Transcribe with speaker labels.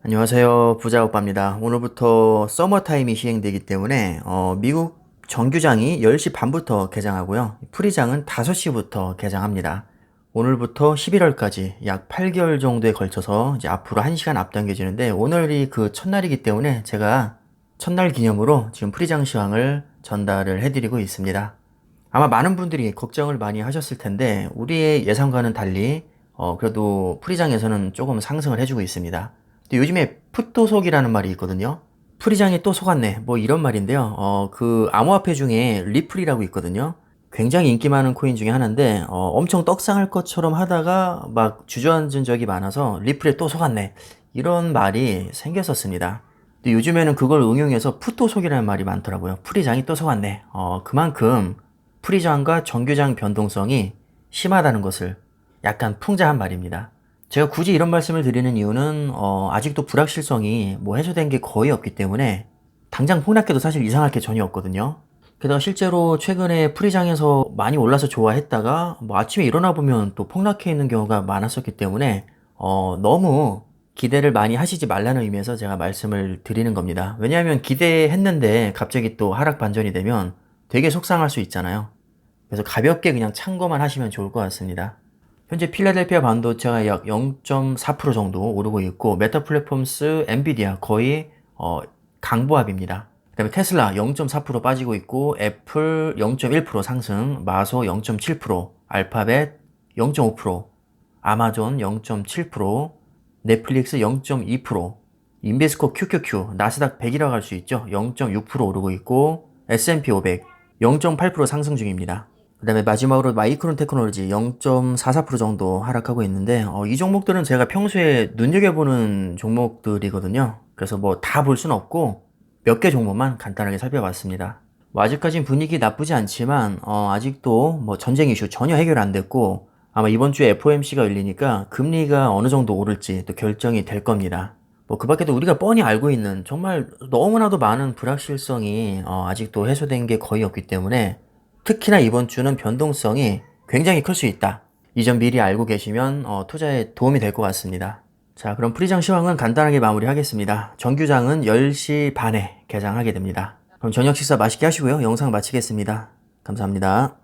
Speaker 1: 안녕하세요. 부자 오빠입니다. 오늘부터 서머 타임이 시행되기 때문에 어, 미국 정규장이 10시 반부터 개장하고요. 프리장은 5시부터 개장합니다. 오늘부터 11월까지 약 8개월 정도에 걸쳐서 이제 앞으로 1시간 앞당겨지는데 오늘이 그 첫날이기 때문에 제가 첫날 기념으로 지금 프리장 시황을 전달을 해드리고 있습니다. 아마 많은 분들이 걱정을 많이 하셨을 텐데 우리의 예상과는 달리 어, 그래도 프리장에서는 조금 상승을 해주고 있습니다. 요즘에 풋도속이라는 말이 있거든요. 프리장이 또 속았네. 뭐 이런 말인데요. 어, 그 암호화폐 중에 리플이라고 있거든요. 굉장히 인기 많은 코인 중에 하나인데 어, 엄청 떡상할 것처럼 하다가 막 주저앉은 적이 많아서 리플에 또 속았네. 이런 말이 생겼었습니다. 근데 요즘에는 그걸 응용해서 풋도속이라는 말이 많더라고요. 프리장이 또 속았네. 어, 그만큼 프리장과 정규장 변동성이 심하다는 것을 약간 풍자한 말입니다. 제가 굳이 이런 말씀을 드리는 이유는 어, 아직도 불확실성이 뭐 해소된 게 거의 없기 때문에 당장 폭락해도 사실 이상할 게 전혀 없거든요. 게다가 실제로 최근에 프리장에서 많이 올라서 좋아했다가 뭐 아침에 일어나 보면 또 폭락해 있는 경우가 많았었기 때문에 어, 너무 기대를 많이 하시지 말라는 의미에서 제가 말씀을 드리는 겁니다. 왜냐하면 기대했는데 갑자기 또 하락 반전이 되면 되게 속상할 수 있잖아요. 그래서 가볍게 그냥 참고만 하시면 좋을 것 같습니다. 현재 필라델피아 반도체가 약 0.4% 정도 오르고 있고 메타 플랫폼스, 엔비디아 거의 어, 강보합입니다. 그다음에 테슬라 0.4% 빠지고 있고 애플 0.1% 상승, 마소 0.7%, 알파벳 0.5%, 아마존 0.7%, 넷플릭스 0.2%, 인베스코 QQQ, 나스닥 100이라고 할 수 있죠. 0.6% 오르고 있고 S&P 500 0.8% 상승 중입니다. 그 다음에 마지막으로 마이크론 테크놀로지 0.44% 정도 하락하고 있는데 어, 이 종목들은 제가 평소에 눈여겨보는 종목들이거든요. 그래서 뭐 다 볼 수는 없고 몇 개 종목만 간단하게 살펴봤습니다. 뭐 아직까진 분위기 나쁘지 않지만 어, 아직도 뭐 전쟁 이슈 전혀 해결 안 됐고 아마 이번 주에 FOMC가 열리니까 금리가 어느 정도 오를지 또 결정이 될 겁니다. 뭐그 밖에도 우리가 뻔히 알고 있는 정말 너무나도 많은 불확실성이 어, 아직도 해소된 게 거의 없기 때문에 특히나 이번 주는 변동성이 굉장히 클 수 있다. 이 점 미리 알고 계시면 어, 투자에 도움이 될 것 같습니다. 자, 그럼 프리장 시황은 간단하게 마무리하겠습니다. 정규장은 10시 반에 개장하게 됩니다. 그럼 저녁 식사 맛있게 하시고요. 영상 마치겠습니다. 감사합니다.